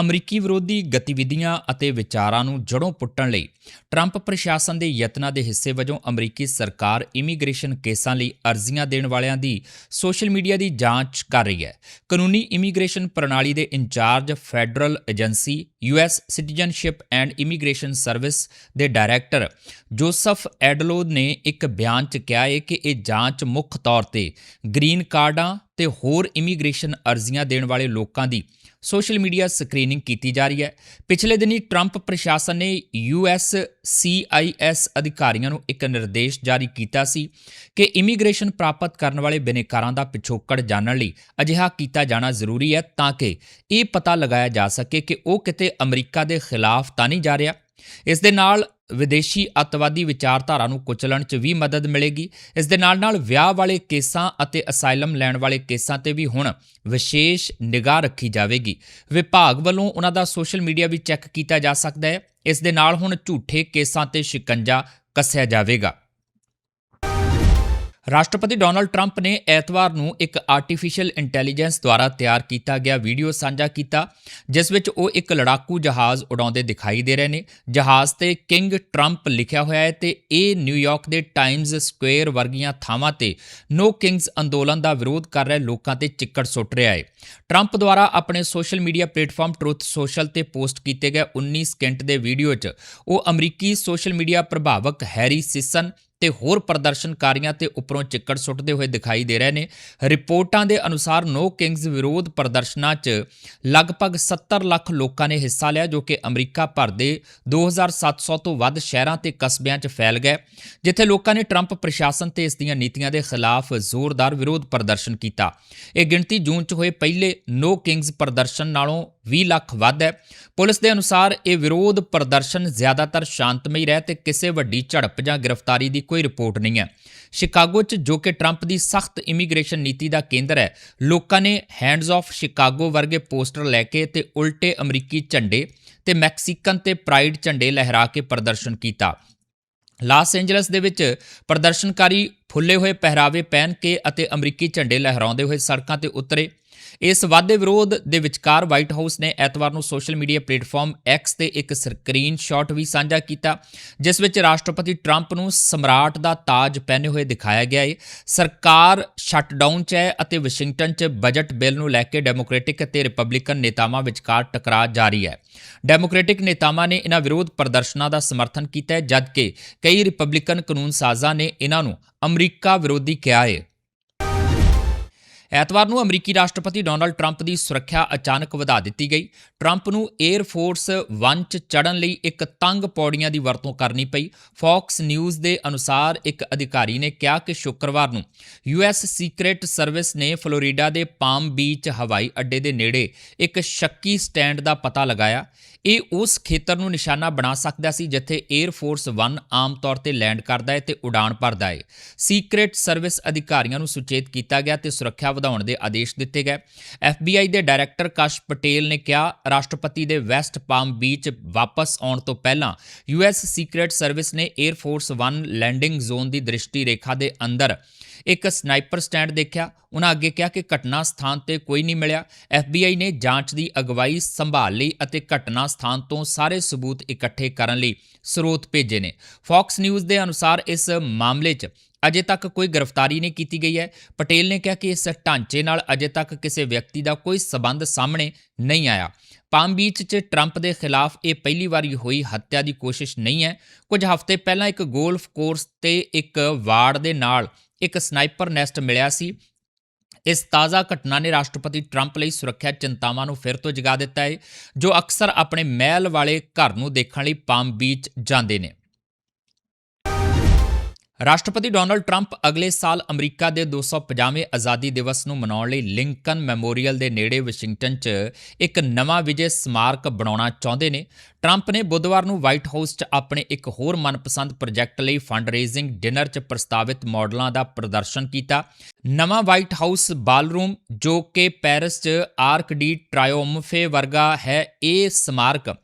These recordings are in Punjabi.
ਅਮਰੀਕੀ ਵਿਰੋਧੀ ਗਤੀਵਿਧੀਆਂ ਅਤੇ ਵਿਚਾਰਾਂ ਨੂੰ ਜੜੋਂ ਪੁੱਟਣ ਲਈ ਟਰੰਪ ਪ੍ਰਸ਼ਾਸਨ ਦੇ ਯਤਨਾਂ ਦੇ ਹਿੱਸੇ ਵਜੋਂ ਅਮਰੀਕੀ ਸਰਕਾਰ ਇਮੀਗ੍ਰੇਸ਼ਨ ਕੇਸਾਂ ਲਈ ਅਰਜ਼ੀਆਂ ਦੇਣ ਵਾਲਿਆਂ ਦੀ ਸੋਸ਼ਲ ਮੀਡੀਆ ਦੀ ਜਾਂਚ ਕਰ ਰਹੀ ਹੈ। ਕਾਨੂੰਨੀ ਇਮੀਗ੍ਰੇਸ਼ਨ ਪ੍ਰਣਾਲੀ ਦੇ in charge federal agency US citizenship and immigration service ਦੇ ਡਾਇਰੈਕਟਰ ਜੋਸਫ ਐਡਲੋ ਨੇ ਇੱਕ ਬਿਆਨ 'ਚ ਕਿਹਾ ਹੈ ਕਿ ਇਹ ਜਾਂਚ ਮੁੱਖ ਤੌਰ ਤੇ ਗ੍ਰੀਨ ਕਾਰਡਾਂ ਤੇ ਹੋਰ ਇਮੀਗ੍ਰੇਸ਼ਨ ਅਰਜ਼ੀਆਂ ਦੇਣ ਵਾਲੇ ਲੋਕਾਂ ਦੀ ਸੋਸ਼ਲ ਮੀਡੀਆ ਸਕਰੀਨਿੰਗ ਕੀਤੀ ਜਾ ਰਹੀ ਹੈ। ਪਿਛਲੇ ਦਿਨੀ ਟਰੰਪ ਪ੍ਰਸ਼ਾਸਨ ਨੇ ਯੂਐਸ ਸੀਆਈਐਸ ਅਧਿਕਾਰੀਆਂ ਨੂੰ ਇੱਕ ਨਿਰਦੇਸ਼ ਜਾਰੀ ਕੀਤਾ ਸੀ ਕਿ ਇਮੀਗ੍ਰੇਸ਼ਨ ਪ੍ਰਾਪਤ ਕਰਨ ਵਾਲੇ ਬਿਨੇਕਾਰਾਂ ਦਾ ਪਿਛੋਕੜ ਜਾਣਨ ਲਈ ਅਜਿਹਾ ਕੀਤਾ ਜਾਣਾ ਜ਼ਰੂਰੀ ਹੈ ਤਾਂ ਕਿ ਇਹ ਪਤਾ ਲਗਾਇਆ ਜਾ ਸਕੇ ਕਿ ਉਹ ਕਿਤੇ ਅਮਰੀਕਾ ਦੇ ਖਿਲਾਫ ਤਾਂ ਨਹੀਂ ਜਾ ਰਿਹਾ। ਇਸ ਦੇ ਨਾਲ ਵਿਦੇਸ਼ੀ ਅੱਤਵਾਦੀ ਵਿਚਾਰਧਾਰਾ ਨੂੰ ਕੁਚਲਣ 'ਚ ਵੀ ਮਦਦ ਮਿਲੇਗੀ। ਇਸ ਦੇ ਨਾਲ-ਨਾਲ ਵਿਆਹ ਵਾਲੇ ਕੇਸਾਂ ਅਤੇ ਅਸਾਈਲਮ ਲੈਣ ਵਾਲੇ ਕੇਸਾਂ ਤੇ ਵੀ ਹੁਣ ਵਿਸ਼ੇਸ਼ ਨਿਗਾਹ ਰੱਖੀ ਜਾਵੇਗੀ। ਵਿਭਾਗ ਵੱਲੋਂ ਉਹਨਾਂ ਦਾ ਸੋਸ਼ਲ ਮੀਡੀਆ ਵੀ ਚੈੱਕ ਕੀਤਾ ਜਾ ਸਕਦਾ ਹੈ। ਇਸ ਦੇ ਨਾਲ ਹੁਣ ਝੂਠੇ ਕੇਸਾਂ ਤੇ ਸ਼ਿਕੰਜਾ ਕੱਸਿਆ ਜਾਵੇਗਾ। ਰਾਸ਼ਟਰਪਤੀ ਡੋਨਲਡ ਟਰੰਪ ਨੇ ਐਤਵਾਰ ਨੂੰ ਇੱਕ ਆਰਟੀਫੀਸ਼ੀਅਲ ਇੰਟੈਲੀਜੈਂਸ ਦੁਆਰਾ ਤਿਆਰ ਕੀਤਾ ਗਿਆ ਵੀਡੀਓ ਸਾਂਝਾ ਕੀਤਾ, ਜਿਸ ਵਿੱਚ ਉਹ ਇੱਕ ਲੜਾਕੂ ਜਹਾਜ਼ ਉਡਾਉਂਦੇ ਦਿਖਾਈ ਦੇ ਰਹੇ ਨੇ। ਜਹਾਜ਼ ਤੇ ਕਿੰਗ ਟਰੰਪ ਲਿਖਿਆ ਹੋਇਆ ਹੈ ਤੇ ਇਹ ਨਿਊਯਾਰਕ ਦੇ ਟਾਈਮਜ਼ ਸਕੁਅਰ ਵਰਗੀਆਂ ਥਾਵਾਂ ਤੇ ਨੋ ਕਿੰਗਸ ਅੰਦੋਲਨ ਦਾ ਵਿਰੋਧ ਕਰ ਰਹੇ ਲੋਕਾਂ ਤੇ ਚਿੱਕੜ ਸੁੱਟ ਰਿਹਾ ਹੈ। ਟਰੰਪ ਦੁਆਰਾ ਆਪਣੇ social media platform Truth Social ਤੇ ਪੋਸਟ ਕੀਤੇ ਗਏ 19 ਸਕਿੰਟ ਦੇ ਵੀਡੀਓ 'ਚ ਉਹ ਅਮਰੀਕੀ ਸੋਸ਼ਲ ਮੀਡੀਆ ਪ੍ਰਭਾਵਕ ਹੈਰੀ ਸਿਸਨ ਤੇ ਹੋਰ ਪ੍ਰਦਰਸ਼ਨਕਾਰੀਆਂ ਤੇ ਉੱਪਰੋਂ ਚਿੱਕੜ ਸੁੱਟਦੇ ਹੋਏ ਦਿਖਾਈ ਦੇ ਰਹੇ ਨੇ। ਰਿਪੋਰਟਾਂ ਦੇ ਅਨੁਸਾਰ ਨੋ ਕਿੰਗਸ ਵਿਰੋਧ ਪ੍ਰਦਰਸ਼ਨਾਂ 'ਚ ਲਗਭਗ 70 ਲੱਖ ਲੋਕਾਂ ਨੇ ਹਿੱਸਾ ਲਿਆ, ਜੋ ਕਿ ਅਮਰੀਕਾ ਭਰ ਦੇ 2700 ਤੋਂ ਵੱਧ ਸ਼ਹਿਰਾਂ ਤੇ ਕਸਬਿਆਂ 'ਚ ਫੈਲ ਗਏ, ਜਿੱਥੇ ਲੋਕਾਂ ਨੇ ਟਰੰਪ ਪ੍ਰਸ਼ਾਸਨ ਤੇ ਇਸ ਦੀਆਂ ਨੀਤੀਆਂ ਦੇ ਖਿਲਾਫ ਜ਼ੋਰਦਾਰ ਵਿਰੋਧ ਪ੍ਰਦਰਸ਼ਨ ਕੀਤਾ। ਇਹ ਗਿਣਤੀ ਜੂਨ 'ਚ ਹੋਏ ਪਹਿਲੇ ਨੋ ਕਿੰਗਸ ਪ੍ਰਦਰਸ਼ਨ ਨਾਲੋਂ 20 ਲੱਖ ਵੱਧ ਹੈ। ਪੁਲਿਸ ਦੇ ਅਨੁਸਾਰ ਇਹ ਵਿਰੋਧ ਪ੍ਰਦਰਸ਼ਨ ਜ਼ਿਆਦਾਤਰ ਸ਼ਾਂਤਮਈ ਰਹਿ ਤੇ ਕਿਸੇ ਵੱਡੀ ਝੜਪ ਜਾਂ ਗ੍ਰਿਫਤਾਰੀ ਦੀ ਕੋਈ ਰਿਪੋਰਟ ਨਹੀਂ ਹੈ। ਸ਼ਿਕਾਗੋ 'ਚ ਜੋ ਕਿ ਟਰੰਪ ਦੀ ਸਖਤ ਇਮੀਗ੍ਰੇਸ਼ਨ ਨੀਤੀ ਦਾ ਕੇਂਦਰ ਹੈ, ਲੋਕਾਂ ਨੇ ਹੈਂਡਸ ਆਫ ਸ਼ਿਕਾਗੋ ਵਰਗੇ ਪੋਸਟਰ ਲੈ ਕੇ ਤੇ ਉਲਟੇ ਅਮਰੀਕੀ ਝੰਡੇ ਤੇ ਮੈਕਸੀਕਨ ਤੇ ਪ੍ਰਾਈਡ ਝੰਡੇ ਲਹਿਰਾ ਕੇ ਪ੍ਰਦਰਸ਼ਨ ਕੀਤਾ। ਲਾਸ ਐਂਜਲਸ ਦੇ ਵਿੱਚ ਪ੍ਰਦਰਸ਼ਨਕਾਰੀ ਫੁੱਲੇ ਹੋਏ ਪਹਿਰਾਵੇ ਪਹਿਨ ਕੇ ਅਤੇ ਅਮਰੀਕੀ ਝੰਡੇ ਲਹਿਰਾਉਂਦੇ ਹੋਏ ਸੜਕਾਂ ਤੇ ਉਤਰੇ। ਇਸ ਵਾਧੇ ਵਿਰੋਧ ਦੇ ਵਿਚਕਾਰ ਵਾਈਟ ਹਾਊਸ ਨੇ ਐਤਵਾਰ ਨੂੰ ਸੋਸ਼ਲ ਮੀਡੀਆ ਪਲੇਟਫਾਰਮ ਐਕਸ ਤੇ ਇੱਕ ਸਕਰੀਨਸ਼ਾਟ ਵੀ ਸਾਂਝਾ ਕੀਤਾ, ਜਿਸ ਵਿੱਚ ਰਾਸ਼ਟਰਪਤੀ ਟਰੰਪ ਨੂੰ ਸਮਰਾਟ ਦਾ ਤਾਜ ਪਹਿਨੇ ਹੋਏ ਦਿਖਾਇਆ ਗਿਆ ਹੈ ਸਰਕਾਰ ਸ਼ਟਡਾਊਨ 'ਚ ਹੈ ਅਤੇ ਵਾਸ਼ਿੰਗਟਨ 'ਚ ਬਜਟ ਬਿੱਲ ਨੂੰ ਲੈ ਕੇ ਡੈਮੋਕ੍ਰੈਟਿਕ ਅਤੇ ਰਿਪਬਲਿਕਨ ਨੇਤਾਵਾਂ ਵਿਚਕਾਰ ਟਕਰਾਅ ਜਾਰੀ ਹੈ। ਡੈਮੋਕ੍ਰੈਟਿਕ ਨੇਤਾਵਾਂ ਨੇ ਇਹਨਾਂ ਵਿਰੋਧ ਪ੍ਰਦਰਸ਼ਨਾਂ ਦਾ ਸਮਰਥਨ ਕੀਤਾ ਹੈ, ਜਦਕਿ ਕਈ ਰਿਪਬਲਿਕਨ ਕਾਨੂੰਨ ਸਾਜ਼ਾਂ ਨੇ ਇਹਨਾਂ ਨੂੰ ਅਮਰੀਕਾ ਵਿਰੋਧੀ ਕਿਹਾ ਹੈ ਐਤਵਾਰ ਨੂੰ ਅਮਰੀਕੀ ਰਾਸ਼ਟਰਪਤੀ ਡੋਨਾਲਡ ਟਰੰਪ ਦੀ ਸੁਰੱਖਿਆ ਅਚਾਨਕ ਵਧਾ ਦਿੱਤੀ ਗਈ। ਟਰੰਪ ਨੂੰ 에ਅਰ ਫੋਰਸ 1 'ਚ ਚੜਨ ਲਈ ਇੱਕ ਤੰਗ ਪੌੜੀਆਂ ਦੀ ਵਰਤੋਂ ਕਰਨੀ ਪਈ। ਫੌਕਸ ਨਿਊਜ਼ ਦੇ ਅਨੁਸਾਰ ਇੱਕ ਅਧਿਕਾਰੀ ਨੇ ਕਿਹਾ ਕਿ ਸ਼ੁੱਕਰਵਾਰ ਨੂੰ ਯੂਐਸ ਸੀਕ੍ਰੀਟ ਸਰਵਿਸ ਨੇ ਫਲੋਰੀਡਾ ਦੇ ਪਾਮ ਬੀਚ ਹਵਾਈ ਅੱਡੇ ਦੇ ਨੇੜੇ ਇੱਕ ਸ਼ੱਕੀ ਸਟੈਂਡ ਦਾ ਪਤਾ ਲਗਾਇਆ। ਇਹ ਉਸ ਖੇਤਰ ਨੂੰ ਨਿਸ਼ਾਨਾ ਬਣਾ ਸਕਦਾ ਸੀ ਜਿੱਥੇ 에ਅਰ ਫੋਰਸ 1 ਆਮ ਤੌਰ ਤੇ ਲੈਂਡ ਕਰਦਾ ਹੈ ਤੇ ਉਡਾਣ ਭਰਦਾ ਹੈ। ਸੀਕ੍ਰੀਟ ਸਰਵਿਸ ਅਧਿਕਾਰੀਆਂ ਨੂੰ ਸੁਚੇਤ ਕੀਤਾ ਗਿਆ ਤੇ ਸੁਰੱਖਿਆ ਵਧਾਉਣ ਦੇ ਆਦੇਸ਼ ਦਿੱਤੇ ਗਏ। FBI ਦੇ ਡਾਇਰੈਕਟਰ ਕਸ਼ ਪਟੇਲ ਨੇ ਕਿਹਾ, ਰਾਸ਼ਟਰਪਤੀ ਦੇ ਵੈਸਟ ਪਾਮ ਬੀਚ ਵਾਪਸ ਆਉਣ ਤੋਂ ਪਹਿਲਾਂ ਯੂਐਸ ਸੀਕ੍ਰੀਟ ਸਰਵਿਸ ਨੇ 에ਅਰ ਫੋਰਸ 1 ਲੈਂਡਿੰਗ ਜ਼ੋਨ ਦੀ ਦ੍ਰਿਸ਼ਟੀ ਰੇਖਾ ਦੇ ਅੰਦਰ ਇੱਕ ਸਨਾਈਪਰ ਸਟੈਂਡ ਦੇਖਿਆ। ਉਹਨਾਂ ਅੱਗੇ ਕਿਹਾ ਕਿ ਘਟਨਾ ਸਥਾਨ ਤੇ ਕੋਈ ਨਹੀਂ ਮਿਲਿਆ। FBI ਨੇ ਜਾਂਚ ਦੀ ਅਗਵਾਈ ਸੰਭਾਲ ਲਈ ਅਤੇ ਘਟਨਾ ਸਥਾਨ ਤੋਂ ਸਾਰੇ ਸਬੂਤ ਇਕੱਠੇ ਕਰਨ ਲਈ ਸਰੋਤ ਭੇਜੇ ਨੇ। ਫੌਕਸ ਨਿਊਜ਼ ਦੇ ਅਨੁਸਾਰ ਇਸ ਮਾਮਲੇ 'ਚ ਅਜੇ ਤੱਕ ਕੋਈ ਗ੍ਰਿਫਤਾਰੀ ਨਹੀਂ ਕੀਤੀ ਗਈ ਹੈ। ਪਟੇਲ ਨੇ ਕਿਹਾ ਕਿ ਇਸ ਢਾਂਚੇ ਨਾਲ ਅਜੇ ਤੱਕ ਕਿਸੇ ਵਿਅਕਤੀ ਦਾ ਕੋਈ ਸਬੰਧ ਸਾਹਮਣੇ ਨਹੀਂ ਆਇਆ। ਪਾਮ ਬੀਚ 'ਚ ਟਰੰਪ ਦੇ ਖਿਲਾਫ ਇਹ ਪਹਿਲੀ ਵਾਰੀ ਹੋਈ ਹੱਤਿਆ ਦੀ ਕੋਸ਼ਿਸ਼ ਨਹੀਂ ਹੈ। ਕੁਝ ਹਫ਼ਤੇ ਪਹਿਲਾਂ ਇੱਕ ਗੋਲਫ ਕੋਰਸ ਤੇ ਇੱਕ ਵਾੜ ਦੇ ਨਾਲ ਇੱਕ ਸਨਾਈਪਰ ਨੈਸਟ ਮਿਲਿਆ ਸੀ। ਇਸ ਤਾਜ਼ਾ ਘਟਨਾ ਨੇ ਰਾਸ਼ਟਰਪਤੀ ਟਰੰਪ ਲਈ ਸੁਰੱਖਿਆ ਚਿੰਤਾਵਾਂ ਨੂੰ ਫਿਰ ਤੋਂ ਜਗਾ ਦਿੱਤਾ ਹੈ, ਜੋ ਅਕਸਰ ਆਪਣੇ ਮਹਿਲ ਵਾਲੇ ਘਰ ਨੂੰ ਦੇਖਣ ਲਈ ਪਾਮ ਬੀਚ ਜਾਂਦੇ ਨੇ। ਰਾਸ਼ਟਰਪਤੀ ਡੋਨਲਡ ਟਰੰਪ ਅਗਲੇ ਸਾਲ ਅਮਰੀਕਾ ਦੇ 250ਵੇਂ ਆਜ਼ਾਦੀ ਦਿਵਸ ਨੂੰ ਮਨਾਉਣ ਲਈ ਲਿੰਕਨ ਮੈਮੋਰੀਅਲ ਦੇ ਨੇੜੇ ਵਾਸ਼ਿੰਗਟਨ 'ਚ ਇੱਕ ਨਵਾਂ ਵਿਜੇ ਸਮਾਰਕ ਬਣਾਉਣਾ ਚਾਹੁੰਦੇ ਨੇ। ਟਰੰਪ ਨੇ ਬੁੱਧਵਾਰ ਨੂੰ ਵਾਈਟ ਹਾਊਸ 'ਚ ਆਪਣੇ ਇੱਕ ਹੋਰ ਮਨਪਸੰਦ ਪ੍ਰੋਜੈਕਟ ਲਈ ਫੰਡ ਰੇਜ਼ਿੰਗ ਡਿਨਰ 'ਚ ਪ੍ਰਸਤਾਵਿਤ ਮਾਡਲਾਂ ਦਾ ਪ੍ਰਦਰਸ਼ਨ ਕੀਤਾ। ਨਵਾਂ ਵਾਈਟ ਹਾਊਸ ਬਾਲਰੂਮ ਜੋ ਕਿ ਪੈਰਿਸ 'ਚ ਆਰਕ ਡੀ ਟ੍ਰਾਇਓਮਫੇ ਵਰਗਾ ਹੈ, ਇਹ ਸਮਾਰਕ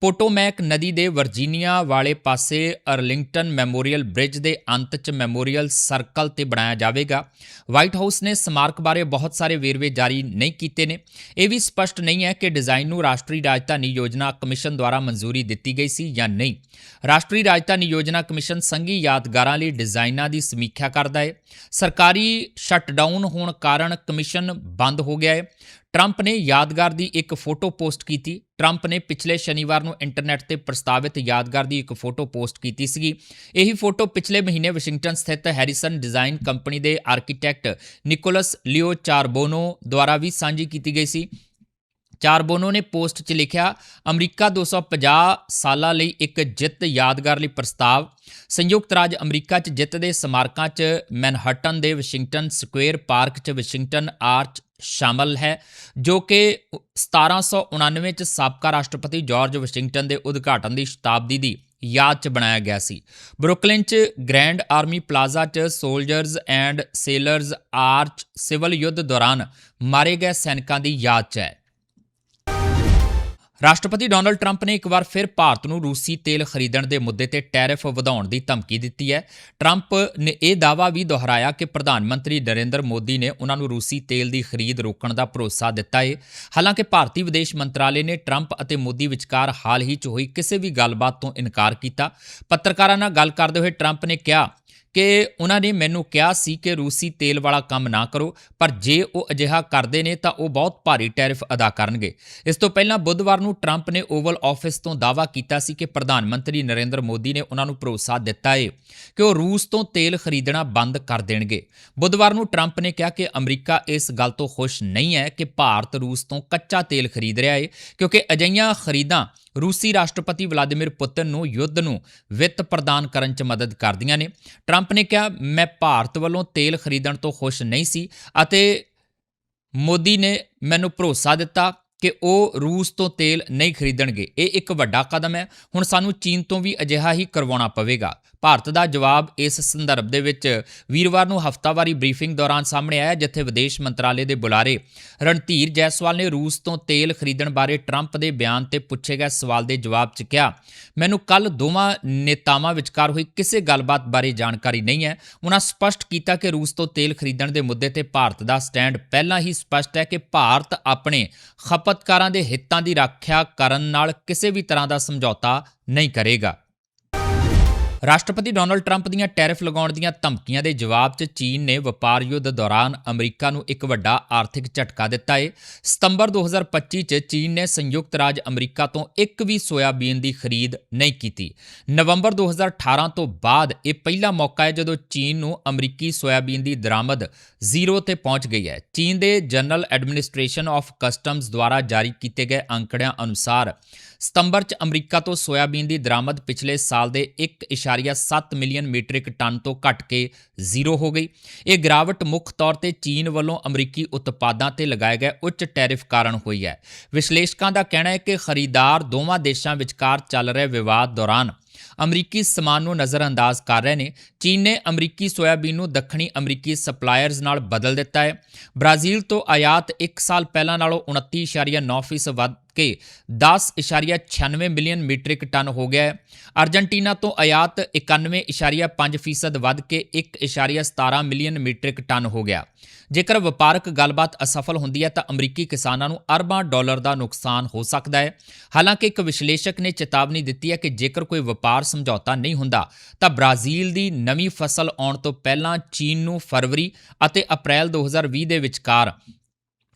ਪੋਟੋਮੈਕ ਨਦੀ ਦੇ ਵਰਜੀਨੀਆ ਵਾਲੇ ਪਾਸੇ ਅਰਲਿੰਗਟਨ ਮੈਮੋਰੀਅਲ ਬ੍ਰਿਜ ਦੇ ਅੰਤ 'ਚ ਮੈਮੋਰੀਅਲ ਸਰਕਲ ਤੇ ਬਣਾਇਆ ਜਾਵੇਗਾ। ਵਾਈਟ ਹਾਊਸ ਨੇ ਸਮਾਰਕ ਬਾਰੇ ਬਹੁਤ ਸਾਰੇ ਵੇਰਵੇ ਜਾਰੀ ਨਹੀਂ ਕੀਤੇ ਨੇ। ਇਹ ਵੀ ਸਪਸ਼ਟ ਨਹੀਂ ਹੈ ਕਿ ਡਿਜ਼ਾਈਨ ਨੂੰ ਰਾਸ਼ਟਰੀ ਰਾਜਧਾਨੀ ਯੋਜਨਾ ਕਮਿਸ਼ਨ ਦੁਆਰਾ ਮਨਜ਼ੂਰੀ ਦਿੱਤੀ ਗਈ ਸੀ ਜਾਂ ਨਹੀਂ। ਰਾਸ਼ਟਰੀ ਰਾਜਧਾਨੀ ਯੋਜਨਾ ਕਮਿਸ਼ਨ ਸੰਘੀ ਯਾਦਗਾਰਾਂ ਲਈ ਡਿਜ਼ਾਈਨਾਂ ਦੀ ਸਮੀਖਿਆ ਕਰਦਾ ਹੈ। ਸਰਕਾਰੀ ਸ਼ਟਡਾਊਨ ਹੋਣ ਕਾਰਨ ਕਮਿਸ਼ਨ ਬੰਦ ਹੋ ਗਿਆ ਹੈ। ਟਰੰਪ ਨੇ ਯਾਦਗਾਰ ਦੀ ਇੱਕ ਫੋਟੋ ਪੋਸਟ ਕੀਤੀ। ਟਰੰਪ ਨੇ ਪਿਛਲੇ ਸ਼ਨੀਵਾਰ ਨੂੰ ਇੰਟਰਨੈਟ ਤੇ ਪ੍ਰਸਤਾਵਿਤ ਯਾਦਗਾਰ ਦੀ ਇੱਕ ਫੋਟੋ ਪੋਸਟ ਕੀਤੀ ਸੀਗੀ। ਇਹੀ ਫੋਟੋ ਪਿਛਲੇ ਮਹੀਨੇ ਵਾਸ਼ਿੰਗਟਨ ਸਥਿਤ ਹੈਰੀਸਨ ਡਿਜ਼ਾਈਨ ਕੰਪਨੀ ਦੇ ਆਰਕੀਟੈਕਟ ਨਿਕੋਲਸ ਲਿਓ ਚਾਰਬੋਨੋ ਦੁਆਰਾ ਵੀ ਸਾਂਝੀ ਕੀਤੀ ਗਈ ਸੀ। ਚਾਰਬੋਨੋ ਨੇ ਪੋਸਟ 'ਚ ਲਿਖਿਆ, ਅਮਰੀਕਾ 250 ਸਾਲਾਂ ਲਈ ਇੱਕ ਜਿੱਤ ਯਾਦਗਾਰ ਲਈ ਪ੍ਰਸਤਾਵ। ਸੰਯੁਕਤ ਰਾਜ ਅਮਰੀਕਾ 'ਚ ਜਿੱਤ ਦੇ ਸਮਾਰਕਾਂ 'ਚ ਮੈਨਹਟਨ ਦੇ ਵਾਸ਼ਿੰਗਟਨ ਸਕੁਅਰ ਪਾਰਕ 'ਚ ਵਾਸ਼ਿੰਗਟਨ ਆਰਚ ਸ਼ਾਮਲ ਹੈ, ਜੋ ਕਿ 1799 'ਚ ਸਾਬਕਾ ਰਾਸ਼ਟਰਪਤੀ ਜਾਰਜ ਵਾਸ਼ਿੰਗਟਨ ਦੇ ਉਦਘਾਟਨ ਦੀ ਸ਼ਤਾਬਦੀ ਦੀ ਯਾਦ 'ਚ ਬਣਾਇਆ ਗਿਆ ਸੀ। ਬਰੁਕਲਿਨ 'ਚ ਗ੍ਰੈਂਡ ਆਰਮੀ ਪਲਾਜ਼ਾ 'ਚ soldiers and sailors arch civil ਯੁੱਧ ਦੌਰਾਨ ਮਾਰੇ ਗਏ ਸੈਨਿਕਾਂ ਦੀ ਯਾਦ 'ਚ ਹੈ। ਰਾਸ਼ਟਰਪਤੀ ਡੋਨਲਡ ਟਰੰਪ ਨੇ ਇੱਕ ਵਾਰ ਫਿਰ ਭਾਰਤ ਨੂੰ ਰੂਸੀ ਤੇਲ ਖਰੀਦਣ ਦੇ ਮੁੱਦੇ ਤੇ ਟੈਰਿਫ ਵਧਾਉਣ ਦੀ ਧਮਕੀ ਦਿੱਤੀ ਹੈ। ਟਰੰਪ ਨੇ ਇਹ ਦਾਅਵਾ ਵੀ ਦੁਹਰਾਇਆ ਕਿ ਪ੍ਰਧਾਨ ਮੰਤਰੀ ਨਰਿੰਦਰ ਮੋਦੀ ਨੇ ਉਹਨਾਂ ਨੂੰ ਰੂਸੀ ਤੇਲ ਦੀ ਖਰੀਦ ਰੋਕਣ ਦਾ ਭਰੋਸਾ ਦਿੱਤਾ ਹੈ ਹਾਲਾਂਕਿ ਭਾਰਤੀ ਵਿਦੇਸ਼ ਮੰਤਰਾਲੇ ਨੇ ਟਰੰਪ ਅਤੇ ਮੋਦੀ ਵਿਚਕਾਰ ਹਾਲ ਹੀ 'ਚ ਹੋਈ ਕਿਸੇ ਵੀ ਗੱਲਬਾਤ ਤੋਂ ਇਨਕਾਰ ਕੀਤਾ। ਪੱਤਰਕਾਰਾਂ ਨਾਲ ਗੱਲ ਕਰਦੇ ਹੋਏ ਟਰੰਪ ਨੇ ਕਿਹਾ ਕਿ ਉਹਨਾਂ ਨੇ ਮੈਨੂੰ ਕਿਹਾ ਸੀ ਕਿ ਰੂਸੀ ਤੇਲ ਵਾਲਾ ਕੰਮ ਨਾ ਕਰੋ, ਪਰ ਜੇ ਉਹ ਅਜਿਹਾ ਕਰਦੇ ਨੇ ਤਾਂ ਉਹ ਬਹੁਤ ਭਾਰੀ ਟੈਰਿਫ ਅਦਾ ਕਰਨਗੇ। ਇਸ ਤੋਂ ਪਹਿਲਾਂ ਬੁੱਧਵਾਰ ਨੂੰ ਟਰੰਪ ਨੇ ਓਵਲ ਆਫਿਸ ਤੋਂ ਦਾਅਵਾ ਕੀਤਾ ਸੀ ਕਿ ਪ੍ਰਧਾਨ ਮੰਤਰੀ ਨਰਿੰਦਰ ਮੋਦੀ ਨੇ ਉਹਨਾਂ ਨੂੰ ਭਰੋਸਾ ਦਿੱਤਾ ਹੈ ਕਿ ਉਹ ਰੂਸ ਤੋਂ ਤੇਲ ਖਰੀਦਣਾ ਬੰਦ ਕਰ ਦੇਣਗੇ। ਬੁੱਧਵਾਰ ਨੂੰ ਟਰੰਪ ਨੇ ਕਿਹਾ ਕਿ ਅਮਰੀਕਾ ਇਸ ਗੱਲ ਤੋਂ ਖੁਸ਼ ਨਹੀਂ ਹੈ ਕਿ ਭਾਰਤ ਰੂਸ ਤੋਂ ਕੱਚਾ ਤੇਲ ਖਰੀਦ ਰਿਹਾ ਹੈ ਕਿਉਂਕਿ ਅਜਿਹੀਆਂ ਖਰੀਦਾਂ ਰੂਸੀ ਰਾਸ਼ਟਰਪਤੀ ਵਲਾਦੀਮਿਰ ਪੁਤਿਨ ਨੂੰ ਯੁੱਧ ਨੂੰ ਵਿੱਤ ਪ੍ਰਦਾਨ ਕਰਨ 'ਚ ਮਦਦ ਕਰਦੀਆਂ ਨੇ। ਟਰੰਪ ਨੇ ਕਿਹਾ, ਮੈਂ ਭਾਰਤ ਵੱਲੋਂ ਤੇਲ ਖਰੀਦਣ ਤੋਂ ਖੁਸ਼ ਨਹੀਂ ਸੀ ਅਤੇ ਮੋਦੀ ਨੇ ਮੈਨੂੰ ਭਰੋਸਾ ਦਿੱਤਾ ਕਿ ਉਹ ਰੂਸ ਤੋਂ ਤੇਲ ਨਹੀਂ ਖਰੀਦਣਗੇ। ਇਹ ਇੱਕ ਵੱਡਾ ਕਦਮ ਹੈ। ਹੁਣ ਸਾਨੂੰ ਚੀਨ ਤੋਂ ਵੀ ਅਜਿਹਾ ਹੀ ਕਰਵਾਉਣਾ ਪਵੇਗਾ। ਭਾਰਤ ਦਾ ਜਵਾਬ ਇਸ ਸੰਦਰਭ ਦੇ ਵਿੱਚ ਵੀਰਵਾਰ ਨੂੰ ਹਫ਼ਤਾਵਾਰੀ ਬਰੀਫਿੰਗ ਦੌਰਾਨ ਸਾਹਮਣੇ ਆਇਆ, ਜਿੱਥੇ ਵਿਦੇਸ਼ ਮੰਤਰਾਲੇ ਦੇ ਬੁਲਾਰੇ ਰਣਧੀਰ ਜੈਸਵਾਲ ਨੇ ਰੂਸ ਤੋਂ ਤੇਲ ਖਰੀਦਣ ਬਾਰੇ ਟਰੰਪ ਦੇ ਬਿਆਨ ਤੇ ਪੁੱਛੇ ਗਏ ਸਵਾਲ ਦੇ ਜਵਾਬ 'ਚ ਕਿਹਾ, ਮੈਨੂੰ ਕੱਲ ਦੋਵਾਂ ਨੇਤਾਵਾਂ ਵਿਚਕਾਰ ਹੋਈ ਕਿਸੇ ਗੱਲਬਾਤ ਬਾਰੇ ਜਾਣਕਾਰੀ ਨਹੀਂ ਹੈ। ਉਹਨਾਂ ਸਪਸ਼ਟ ਕੀਤਾ ਕਿ ਰੂਸ ਤੋਂ ਤੇਲ ਖਰੀਦਣ ਦੇ ਮੁੱਦੇ ਤੇ ਭਾਰਤ ਦਾ ਸਟੈਂਡ ਪਹਿਲਾਂ ਹੀ ਸਪਸ਼ਟ ਹੈ ਕਿ ਭਾਰਤ ਆਪਣੇ ਖਪਤ ਖਪਤਕਾਰਾਂ ਦੇ ਹਿੱਤਾਂ ਦੀ ਰੱਖਿਆ ਕਰਨ ਨਾਲ ਕਿਸੇ ਵੀ ਤਰ੍ਹਾਂ ਦਾ ਸਮਝੌਤਾ ਨਹੀਂ ਕਰੇਗਾ। ਰਾਸ਼ਟਰਪਤੀ ਡੋਨਲਡ ਟਰੰਪ ਦੀਆਂ ਟੈਰਿਫ ਲਗਾਉਣ ਦੀਆਂ ਧਮਕੀਆਂ ਦੇ ਜਵਾਬ 'ਚ ਚੀਨ ਨੇ ਵਪਾਰ ਯੁੱਧ ਦੌਰਾਨ ਅਮਰੀਕਾ ਨੂੰ ਇੱਕ ਵੱਡਾ ਆਰਥਿਕ ਝਟਕਾ ਦਿੱਤਾ ਏ। ਸਤੰਬਰ 2025 'ਚ ਚੀਨ ਨੇ ਸੰਯੁਕਤ ਰਾਜ ਅਮਰੀਕਾ ਤੋਂ ਇੱਕ ਵੀ ਸੋਇਆਬੀਨ ਦੀ ਖਰੀਦ ਨਹੀਂ ਕੀਤੀ। ਨਵੰਬਰ 2018 ਤੋਂ ਬਾਅਦ ਇਹ ਪਹਿਲਾ ਮੌਕਾ ਹੈ ਜਦੋਂ ਚੀਨ ਨੂੰ ਅਮਰੀਕੀ ਸੋਇਆਬੀਨ ਦੀ ਦਰਾਮਦ ਜ਼ੀਰੋ ਤੇ ਪਹੁੰਚ ਗਈ ਹੈ। ਚੀਨ ਦੇ ਜਨਰਲ ਐਡਮਿਨਿਸਟ੍ਰੇਸ਼ਨ ਆਫ ਕਸਟਮਸ ਦੁਆਰਾ ਜਾਰੀ ਕੀਤੇ ਗਏ ਅੰਕੜਿਆਂ ਅਨੁਸਾਰ ਸਤੰਬਰ 'ਚ ਅਮਰੀਕਾ ਤੋਂ ਸੋਇਆਬੀਨ ਦੀ ਦਰਾਮਦ ਪਿਛਲੇ ਸਾਲ ਦੇ 1.7 ਮਿਲੀਅਨ ਮੀਟ੍ਰਿਕ ਟਨ ਤੋਂ ਘਟ ਕੇ ਜ਼ੀਰੋ ਹੋ ਗਈ। ਇਹ ਗਿਰਾਵਟ ਮੁੱਖ ਤੌਰ ਤੇ ਚੀਨ ਵੱਲੋਂ ਅਮਰੀਕੀ ਉਤਪਾਦਾਂ ਤੇ ਲਗਾਏ ਗਏ ਉੱਚ ਟੈਰਿਫ ਕਾਰਨ ਹੋਈ ਹੈ। ਵਿਸ਼ਲੇਸ਼ਕਾਂ ਦਾ ਕਹਿਣਾ ਹੈ ਕਿ ਖਰੀਦਦਾਰ ਦੋਵਾਂ ਦੇਸ਼ਾਂ ਵਿਚਕਾਰ ਚੱਲ ਰਹੇ ਵਿਵਾਦ ਦੌਰਾਨ ਅਮਰੀਕੀ ਸਮਾਨ ਨੂੰ ਨਜ਼ਰਅੰਦਾਜ਼ ਕਰ ਰਹੇ ਨੇ। ਚੀਨ ਨੇ ਅਮਰੀਕੀ ਸੋਇਆਬੀਨ ਨੂੰ ਦੱਖਣੀ ਅਮਰੀਕੀ ਸਪਲਾਇਰਜ਼ ਨਾਲ ਬਦਲ ਦਿੱਤਾ ਹੈ। ਬ੍ਰਾਜ਼ੀਲ ਤੋਂ ਆਯਾਤ 1 ਸਾਲ ਪਹਿਲਾਂ ਨਾਲੋਂ 29.9% ਵੱਧ ਕੇ 10.96 ਮਿਲੀਅਨ ਮੀਟ੍ਰਿਕ ਟਨ ਹੋ ਗਿਆ ਹੈ। ਅਰਜਨਟੀਨਾ ਤੋਂ ਆਯਾਤ 91.5% ਵੱਧ ਕੇ 1.17 ਮਿਲੀਅਨ ਮੀਟ੍ਰਿਕ ਟਨ ਹੋ ਗਿਆ। ਜੇਕਰ ਵਪਾਰਕ ਗੱਲਬਾਤ ਅਸਫਲ ਹੁੰਦੀ ਹੈ ਤਾਂ ਅਮਰੀਕੀ ਕਿਸਾਨਾਂ ਨੂੰ ਅਰਬਾਂ ਡਾਲਰ ਦਾ ਨੁਕਸਾਨ ਹੋ ਸਕਦਾ ਹੈ। ਹਾਲਾਂਕਿ ਇੱਕ ਵਿਸ਼ਲੇਸ਼ਕ ਨੇ ਚੇਤਾਵਨੀ ਦਿੱਤੀ ਹੈ ਕਿ ਜੇਕਰ ਕੋਈ ਵਪਾਰ ਸਮਝੌਤਾ ਨਹੀਂ ਹੁੰਦਾ, ਤਾਂ ਬ੍ਰਾਜ਼ੀਲ ਦੀ ਨਵੀਂ ਫਸਲ ਆਉਣ ਤੋਂ ਪਹਿਲਾਂ ਚੀਨ ਨੂੰ ਫਰਵਰੀ ਅਤੇ ਅਪ੍ਰੈਲ 2020 ਦੇ ਵਿਚਕਾਰ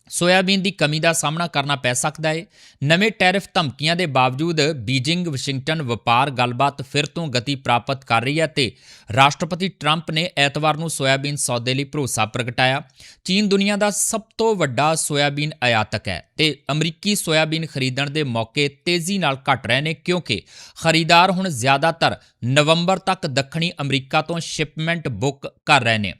ਸੋਇਆਬੀਨ ਦੀ ਕਮੀ ਦਾ ਸਾਹਮਣਾ ਕਰਨਾ ਪੈ ਸਕਦਾ ਹੈ ਨਵੇਂ ਟੈਰਿਫ ਧਮਕੀਆਂ ਦੇ ਬਾਵਜੂਦ ਬੀਜਿੰਗ, ਵਾਸ਼ਿੰਗਟਨ ਵਪਾਰ ਗੱਲਬਾਤ ਫਿਰ ਤੋਂ ਗਤੀ ਪ੍ਰਾਪਤ ਕਰ ਰਹੀ ਹੈ ਤੇ ਰਾਸ਼ਟਰਪਤੀ ਟਰੰਪ ਨੇ ਐਤਵਾਰ ਨੂੰ ਸੋਇਆਬੀਨ ਸੌਦੇ ਲਈ ਭਰੋਸਾ ਪ੍ਰਗਟਾਇਆ। ਚੀਨ ਦੁਨੀਆ ਦਾ ਸਭ ਤੋਂ ਵੱਡਾ ਸੋਇਆਬੀਨ ਆਯਾਤਕ ਹੈ ਤੇ ਅਮਰੀਕੀ ਸੋਇਆਬੀਨ ਖਰੀਦਣ ਦੇ ਮੌਕੇ ਤੇਜ਼ੀ ਨਾਲ ਘਟ ਰਹੇ ਨੇ ਕਿਉਂਕਿ ਖਰੀਦਦਾਰ ਹੁਣ ਜ਼ਿਆਦਾਤਰ ਨਵੰਬਰ ਤੱਕ ਦੱਖਣੀ ਅਮਰੀਕਾ ਤੋਂ ਸ਼ਿਪਮੈਂਟ ਬੁੱਕ ਕਰ ਰਹੇ ਨੇ।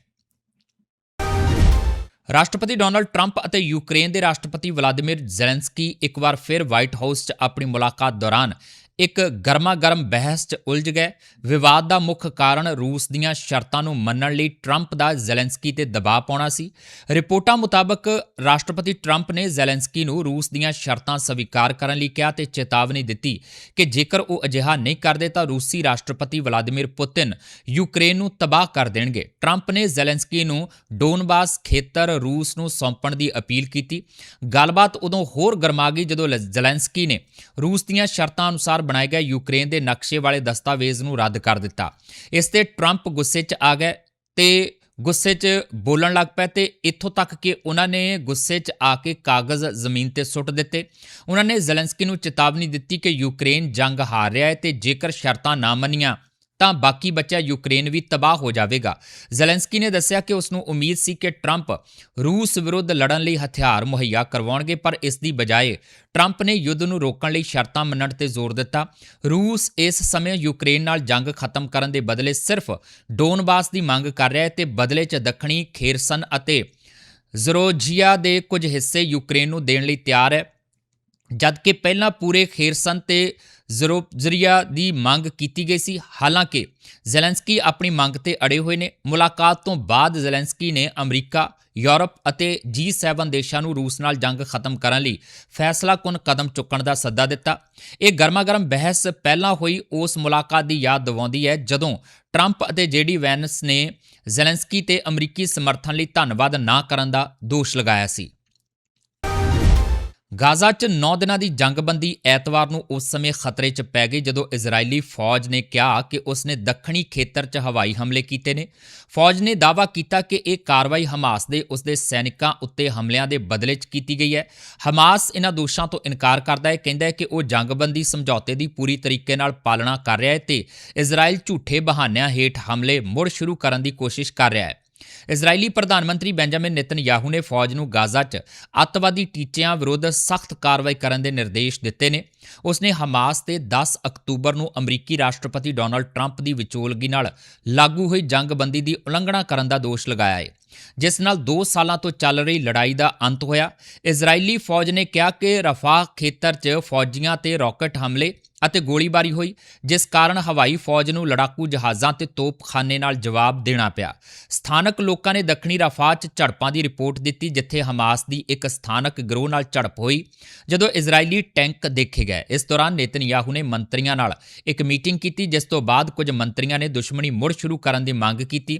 ਰਾਸ਼ਟਰਪਤੀ ਡੋਨਲਡ ਟਰੰਪ ਅਤੇ ਯੂਕਰੇਨ ਦੇ ਰਾਸ਼ਟਰਪਤੀ ਵਲਾਦੀਮਿਰ ਜ਼ੈਲੈਂਸਕੀ ਇੱਕ ਵਾਰ ਫਿਰ ਵਾਈਟ ਹਾਊਸ 'ਚ ਆਪਣੀ ਮੁਲਾਕਾਤ ਦੌਰਾਨ ਇੱਕ ਗਰਮਾ-ਗਰਮ ਬਹਿਸ 'ਚ ਉਲਝ ਗਏ। ਵਿਵਾਦ ਦਾ ਮੁੱਖ ਕਾਰਨ ਰੂਸ ਦੀਆਂ ਸ਼ਰਤਾਂ ਨੂੰ ਮੰਨਣ ਲਈ ਟਰੰਪ ਦਾ ਜ਼ੈਲੈਂਸਕੀ ਤੇ ਦਬਾਅ ਪਾਉਣਾ ਸੀ। ਰਿਪੋਰਟਾਂ ਮੁਤਾਬਕ ਰਾਸ਼ਟਰਪਤੀ ਟਰੰਪ ਨੇ ਜ਼ੈਲੈਂਸਕੀ ਨੂੰ ਰੂਸ ਦੀਆਂ ਸ਼ਰਤਾਂ ਸਵੀਕਾਰ ਕਰਨ ਲਈ ਕਿਹਾ ਤੇ ਚੇਤਾਵਨੀ ਦਿੱਤੀ ਕਿ ਜੇਕਰ ਉਹ ਅਜਿਹਾ ਨਹੀਂ ਕਰਦੇ ਤਾਂ ਰੂਸੀ ਰਾਸ਼ਟਰਪਤੀ ਵਲਾਦੀਮੀਰ ਪੁਤਿਨ ਯੂਕਰੇਨ ਨੂੰ ਤਬਾਹ ਕਰ ਦੇਣਗੇ। ਟਰੰਪ ਨੇ ਜ਼ੈਲੈਂਸਕੀ ਨੂੰ ਡੋਨਬਾਸ ਖੇਤਰ ਰੂਸ ਨੂੰ ਸੌਂਪਣ ਦੀ ਅਪੀਲ ਕੀਤੀ। ਗੱਲਬਾਤ ਉਦੋਂ ਹੋਰ ਗਰਮਾ ਗਈ ਜਦੋਂ ਲ- ਜ਼ੈਲੈਂਸਕੀ ਨੇ ਰੂਸ ਦੀਆਂ ਸ਼ਰਤਾਂ ਅਨੁਸਾਰ ਬਣਾਏ ਗਏ ਯੂਕਰੇਨ ਦੇ ਨਕਸ਼ੇ ਵਾਲੇ ਦਸਤਾਵੇਜ਼ ਨੂੰ ਰੱਦ ਕਰ ਦਿੱਤਾ। ਇਸ ਤੇ ਟਰੰਪ ਗੁੱਸੇ 'ਚ ਆ ਗਏ ਤੇ ਗੁੱਸੇ 'ਚ ਬੋਲਣ ਲੱਗ ਪਏ ਤੇ ਇੱਥੋਂ ਤੱਕ ਕਿ ਉਹਨਾਂ ਨੇ ਗੁੱਸੇ 'ਚ ਆ ਕੇ ਕਾਗਜ਼ ਜ਼ਮੀਨ ਤੇ ਸੁੱਟ ਦਿੱਤੇ। ਉਹਨਾਂ ਨੇ ਜ਼ੈਲੈਂਸਕੀ ਨੂੰ ਚੇਤਾਵਨੀ ਦਿੱਤੀ ਕਿ ਯੂਕਰੇਨ ਜੰਗ ਹਾਰ ਰਿਹਾ ਹੈ ਤੇ ਜੇਕਰ ਸ਼ਰਤਾਂ ਨਾ ਮੰਨੀਆਂ ਤਾਂ ਬਾਕੀ ਬਚਿਆ ਯੂਕਰੇਨ ਵੀ ਤਬਾਹ ਹੋ ਜਾਵੇਗਾ। ਜ਼ੈਲੈਂਸਕੀ ਨੇ ਦੱਸਿਆ ਕਿ ਉਸ ਨੂੰ ਉਮੀਦ ਸੀ ਕਿ ਟਰੰਪ ਰੂਸ ਵਿਰੁੱਧ ਲੜਨ ਲਈ ਹਥਿਆਰ ਮੁਹੱਈਆ ਕਰਵਾਉਣਗੇ, ਪਰ ਇਸ ਦੀ ਬਜਾਏ ਟਰੰਪ ਨੇ ਯੁੱਧ ਨੂੰ ਰੋਕਣ ਲਈ ਸ਼ਰਤਾਂ ਮੰਨਣ ਤੇ ਜ਼ੋਰ ਦਿੱਤਾ। ਰੂਸ ਇਸ ਸਮੇਂ ਯੂਕਰੇਨ ਨਾਲ ਜੰਗ ਖਤਮ ਕਰਨ ਦੇ ਬਦਲੇ ਸਿਰਫ ਡੋਨਬਾਸ ਦੀ ਮੰਗ ਕਰ ਰਿਹਾ ਹੈ ਤੇ ਬਦਲੇ 'ਚ ਦੱਖਣੀ ਖੇਰਸਨ ਅਤੇ ਜ਼ਰੋਜੀਆ ਦੇ ਕੁਝ ਹਿੱਸੇ ਯੂਕਰੇਨ ਨੂੰ ਦੇਣ ਲਈ ਤਿਆਰ ਹੈ। ਜਦਕਿ ਪਹਿਲਾਂ ਪੂਰੇ ਖੇਰਸਨ ਤੇ ਜ਼ਰੋਜਰੀਆ ਦੀ ਮੰਗ ਕੀਤੀ ਗਈ ਸੀ। ਹਾਲਾਂਕਿ ਜ਼ੈਲੈਂਸਕੀ ਆਪਣੀ ਮੰਗ ਤੇ ਅੜੇ ਹੋਏ ਨੇ। ਮੁਲਾਕਾਤ ਤੋਂ ਬਾਅਦ ਜ਼ੈਲੈਂਸਕੀ ਨੇ ਅਮਰੀਕਾ, ਯੂਰਪ ਅਤੇ G7 ਦੇਸ਼ਾਂ ਨੂੰ ਰੂਸ ਨਾਲ ਜੰਗ ਖਤਮ ਕਰਨ ਲਈ ਫੈਸਲਾਕੁਨ ਕਦਮ ਚੁੱਕਣ ਦਾ ਸੱਦਾ ਦਿੱਤਾ। ਇਹ ਗਰਮਾਗਰਮ ਬਹਿਸ ਪਹਿਲਾਂ ਹੋਈ ਉਸ ਮੁਲਾਕਾਤ ਦੀ ਯਾਦ ਦਿਵਾਉਂਦੀ ਹੈ ਜਦੋਂ ਟਰੰਪ ਅਤੇ ਜੇਡੀ ਵੈਨਸ ਨੇ ਜ਼ੈਲੈਂਸਕੀ ਤੇ ਅਮਰੀਕੀ ਸਮਰਥਨ ਲਈ ਧੰਨਵਾਦ ਨਾ ਕਰਨ ਦਾ ਦੋਸ਼ ਲਗਾਇਆ ਸੀ। ਗਾਜ਼ਾ 'ਚ 9 ਦਿਨਾਂ ਦੀ ਜੰਗਬੰਦੀ ਐਤਵਾਰ ਨੂੰ ਉਸ ਸਮੇਂ ਖਤਰੇ 'ਚ ਪੈ ਗਈ ਜਦੋਂ ਇਜ਼ਰਾਈਲੀ ਫੌਜ ਨੇ ਕਿਹਾ ਕਿ ਉਸ ਨੇ ਦੱਖਣੀ ਖੇਤਰ 'ਚ ਹਵਾਈ ਹਮਲੇ ਕੀਤੇ ਨੇ। ਫੌਜ ਨੇ ਦਾਅਵਾ ਕੀਤਾ ਕਿ ਇਹ ਕਾਰਵਾਈ ਹਮਾਸ ਦੇ ਉਸ ਦੇ ਸੈਨਿਕਾਂ ਉੱਤੇ ਹਮਲਿਆਂ ਦੇ ਬਦਲੇ 'ਚ ਕੀਤੀ ਗਈ ਹੈ। ਹਮਾਸ ਇਹਨਾਂ ਦੋਸ਼ਾਂ ਤੋਂ ਇਨਕਾਰ ਕਰਦਾ ਹੈ, ਕਹਿੰਦਾ ਹੈ ਕਿ ਉਹ ਜੰਗਬੰਦੀ ਸਮਝੌਤੇ ਦੀ ਪੂਰੀ ਤਰੀਕੇ ਨਾਲ ਪਾਲਣਾ ਕਰ ਰਿਹਾ ਹੈ ਤੇ ਇਜ਼ਰਾਈਲ ਝੂਠੇ ਬਹਾਨਿਆਂ ਹੇਠ ਹਮਲੇ ਮੁੜ ਸ਼ੁਰੂ ਕਰਨ ਦੀ ਕੋਸ਼ਿਸ਼ ਕਰ ਰਿਹਾ ਹੈ। ਇਜ਼ਰਾਈਲੀ ਪ੍ਰਧਾਨ ਮੰਤਰੀ ਬੈਂਜਾਮਿਨ ਨੇਤਨਯਾਹੂ ਨੇ ਫੌਜ ਨੂੰ ਗਾਜ਼ਾ 'ਚ ਅੱਤਵਾਦੀ ਟੀਚਿਆਂ ਵਿਰੁੱਧ ਸਖਤ ਕਾਰਵਾਈ ਕਰਨ ਦੇ ਨਿਰਦੇਸ਼ ਦਿੱਤੇ ਨੇ। ਉਸਨੇ ਹਮਾਸ ਤੇ 10 ਅਕਤੂਬਰ ਨੂੰ ਅਮਰੀਕੀ ਰਾਸ਼ਟਰਪਤੀ ਡੋਨਲਡ ਟਰੰਪ ਦੀ ਵਿਚੋਲਗੀ ਨਾਲ ਲਾਗੂ ਹੋਈ ਜੰਗਬੰਦੀ ਦੀ ਉਲੰਘਣਾ ਕਰਨ ਦਾ ਦੋਸ਼ ਲਗਾਇਆ ਹੈ ਜਿਸ ਨਾਲ 2 ਸਾਲਾਂ ਤੋਂ ਚੱਲ ਰਹੀ ਲੜਾਈ ਦਾ ਅੰਤ ਹੋਇਆ। ਇਜ਼ਰਾਈਲੀ ਫੌਜ ਨੇ ਕਿਹਾ ਕਿ ਰਫਾਹ ਖੇਤਰ 'ਚ ਫੌਜੀਆਂ ਤੇ ਰਾਕਟ ਹਮਲੇ ਅਤੇ ਗੋਲੀਬਾਰੀ ਹੋਈ, ਜਿਸ ਕਾਰਨ ਹਵਾਈ ਫੌਜ ਨੂੰ ਲੜਾਕੂ ਜਹਾਜ਼ਾਂ ਤੇ ਤੋਪਖਾਨੇ ਨਾਲ ਜਵਾਬ ਦੇਣਾ ਪਿਆ। ਸਥਾਨਕ ਲੋਕਾਂ ਨੇ ਦੱਖਣੀ ਰਫਾਹ 'ਚ ਝੜਪਾਂ ਦੀ ਰਿਪੋਰਟ ਦਿੱਤੀ, ਜਿੱਥੇ ਹਮਾਸ ਦੀ ਇੱਕ ਸਥਾਨਕ ਗਰੋਹ ਨਾਲ ਝੜਪ ਹੋਈ, ਜਦੋਂ ਇਜ਼ਰਾਈਲੀ ਟੈਂਕ ਦੇਖੇ ਗਏ। ਇਸ ਦੌਰਾਨ ਨੇਤਨਯਾਹੂ ਨੇ ਮੰਤਰੀਆਂ ਨਾਲ ਇੱਕ ਮੀਟਿੰਗ ਕੀਤੀ, ਜਿਸ ਤੋਂ ਬਾਅਦ ਕੁਝ ਮੰਤਰੀਆਂ ਨੇ ਦੁਸ਼ਮਣੀ ਮੁੜ ਸ਼ੁਰੂ ਕਰਨ ਦੀ ਮੰਗ ਕੀਤੀ।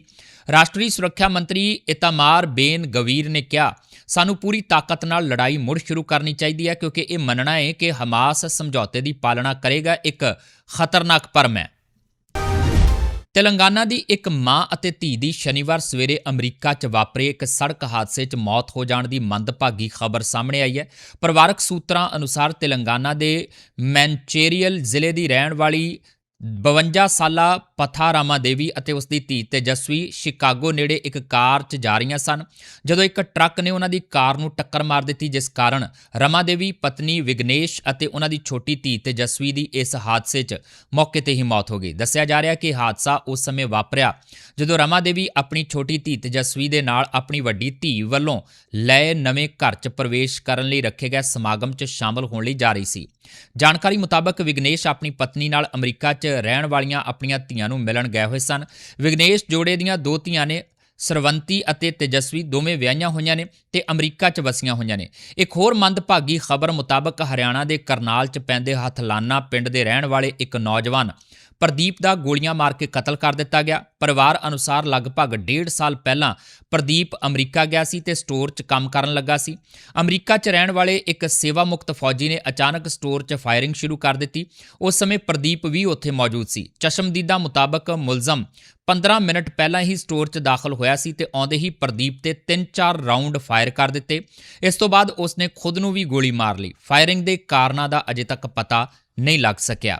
ਰਾਸ਼ਟਰੀ ਸੁਰੱਖਿਆ ਮੰਤਰੀ ਇਤਾਮਾਰ ਬੇਨ ਗਵੀਰ ਨੇ ਕਿਹਾ, ਸਾਨੂੰ ਪੂਰੀ ਤਾਕਤ ਨਾਲ ਲੜਾਈ ਮੁੜ ਸ਼ੁਰੂ ਕਰਨੀ ਚਾਹੀਦੀ ਹੈ, ਕਿਉਂਕਿ ਇਹ ਮੰਨਣਾ ਹੈ ਕਿ ਹਮਾਸ ਸਮਝੌਤੇ ਦੀ ਪਾਲਣਾ ਕਰੇਗਾ ਇੱਕ ਖਤਰਨਾਕ ਭਰਮ ਹੈ। ਤੇਲੰਗਾਨਾ ਦੀ ਇੱਕ ਮਾਂ ਅਤੇ ਧੀ ਦੀ ਸ਼ਨੀਵਾਰ ਸਵੇਰੇ ਅਮਰੀਕਾ 'ਚ ਵਾਪਰੇ ਇੱਕ ਸੜਕ ਹਾਦਸੇ 'ਚ ਮੌਤ ਹੋ ਜਾਣ ਦੀ ਮੰਦਭਾਗੀ ਖਬਰ ਸਾਹਮਣੇ ਆਈ ਹੈ। ਪਰਿਵਾਰਕ ਸੂਤਰਾਂ ਅਨੁਸਾਰ ਤੇਲੰਗਾਨਾ ਦੇ ਮੈਨਚੇਰੀਅਲ ਜ਼ਿਲ੍ਹੇ ਦੀ ਰਹਿਣ ਵਾਲੀ 52 ਸਾਲਾ ਪਥਾ ਰਾਮਾ ਦੇਵੀ ਅਤੇ ਉਸ ਦੀ ਧੀ ਤੇਜਸਵੀ ਸ਼ਿਕਾਗੋ ਨੇੜੇ ਇੱਕ ਕਾਰ 'ਚ ਜਾ ਰਹੀਆਂ ਸਨ, ਜਦੋਂ ਇੱਕ ਟਰੱਕ ਨੇ ਉਹਨਾਂ ਦੀ ਕਾਰ ਨੂੰ ਟੱਕਰ ਮਾਰ ਦਿੱਤੀ, ਜਿਸ ਕਾਰਨ ਰਮਾ ਦੇਵੀ, ਪਤਨੀ ਵਿਗਨੇਸ਼ ਅਤੇ ਉਹਨਾਂ ਦੀ ਛੋਟੀ ਧੀ ਤੇਜਸਵੀ ਦੀ ਇਸ ਹਾਦਸੇ 'ਚ ਮੌਕੇ ਤੇ ਹੀ ਮੌਤ ਹੋ ਗਈ। ਦੱਸਿਆ ਜਾ ਰਿਹਾ ਕਿ ਹਾਦਸਾ ਉਸ ਸਮੇਂ ਵਾਪਰਿਆ, ਜਦੋਂ ਰਮਾ ਦੇਵੀ ਆਪਣੀ ਛੋਟੀ ਧੀ ਤੇਜਸਵੀ ਦੇ ਨਾਲ ਆਪਣੀ ਵੱਡੀ ਧੀ ਵੱਲੋਂ ਲਏ ਨਵੇਂ ਘਰ 'ਚ ਪ੍ਰਵੇਸ਼ ਕਰਨ ਲਈ ਰੱਖੇ ਗਏ ਸਮਾਗਮ 'ਚ ਸ਼ਾਮਲ ਹੋਣ ਲਈ ਜਾ ਰਹੀ ਸੀ। ਜਾਣਕਾਰੀ ਮੁਤਾਬਕ ਵਿਗਨੇਸ਼ ਆਪਣੀ ਪਤਨੀ ਨਾਲ ਅਮਰੀਕਾ 'ਚ 'ਚ ਰਹਿਣ ਵਾਲੀਆਂ ਆਪਣੀਆਂ ਧੀਆਂ ਨੂੰ ਮਿਲਣ ਗਏ ਹੋਏ ਸਨ। ਵਿਗਨੇਸ਼ ਜੋੜੇ ਦੀਆਂ ਦੋ ਧੀਆਂ ਨੇ, ਸਰਵੰਤੀ ਅਤੇ ਤੇਜਸਵੀ ਦੋਵੇਂ ਵਿਆਹੀਆਂ ਹੋਈਆਂ ਨੇ ਤੇ ਅਮਰੀਕਾ 'ਚ ਵਸੀਆਂ ਹੋਈਆਂ ਨੇ। ਇੱਕ ਹੋਰ ਮੰਦਭਾਗੀ ਖਬਰ ਮੁਤਾਬਕ ਹਰਿਆਣਾ ਦੇ ਕਰਨਾਲ 'ਚ ਪੈਂਦੇ ਹਥਲਾਨਾ ਪਿੰਡ ਦੇ ਰਹਿਣ ਵਾਲੇ ਇੱਕ ਨੌਜਵਾਨ ਪ੍ਰਦੀਪ ਦਾ ਗੋਲੀਆਂ ਮਾਰ ਕੇ ਕਤਲ ਕਰ ਦਿੱਤਾ ਗਿਆ। ਪਰਿਵਾਰ ਅਨੁਸਾਰ ਲਗਭਗ 1.5 ਸਾਲ ਪਹਿਲਾਂ ਪ੍ਰਦੀਪ ਅਮਰੀਕਾ ਗਿਆ ਸੀ ਤੇ ਸਟੋਰ 'ਚ ਕੰਮ ਕਰਨ ਲੱਗਾ ਸੀ। ਅਮਰੀਕਾ 'ਚ ਰਹਿਣ ਵਾਲੇ ਇੱਕ ਸੇਵਾ ਮੁਕਤ ਫੌਜੀ ਨੇ ਅਚਾਨਕ ਸਟੋਰ 'ਚ ਫਾਇਰਿੰਗ ਸ਼ੁਰੂ ਕਰ ਦਿੱਤੀ। ਉਸ ਸਮੇਂ ਪ੍ਰਦੀਪ ਵੀ ਉੱਥੇ ਮੌਜੂਦ ਸੀ। ਚਸ਼ਮਦੀਦਾ ਮੁਤਾਬਕ ਮੁਲਜ਼ਮ 15 ਮਿੰਟ ਪਹਿਲਾਂ ਹੀ ਸਟੋਰ 'ਚ ਦਾਖਲ ਹੋਇਆ ਸੀ ਤੇ ਆਉਂਦੇ ਹੀ ਪ੍ਰਦੀਪ ਤੇ 3-4 ਰਾਉਂਡ ਫਾਇਰ ਕਰ ਦਿੱਤੇ। ਇਸ ਤੋਂ ਬਾਅਦ ਉਸਨੇ ਖੁਦ ਨੂੰ ਵੀ ਗੋਲੀ ਮਾਰ ਲਈ। ਫਾਇਰਿੰਗ ਦੇ ਕਾਰਨਾਂ ਦਾ ਅਜੇ ਤੱਕ ਪਤਾ ਨਹੀਂ ਲੱਗ ਸਕਿਆ।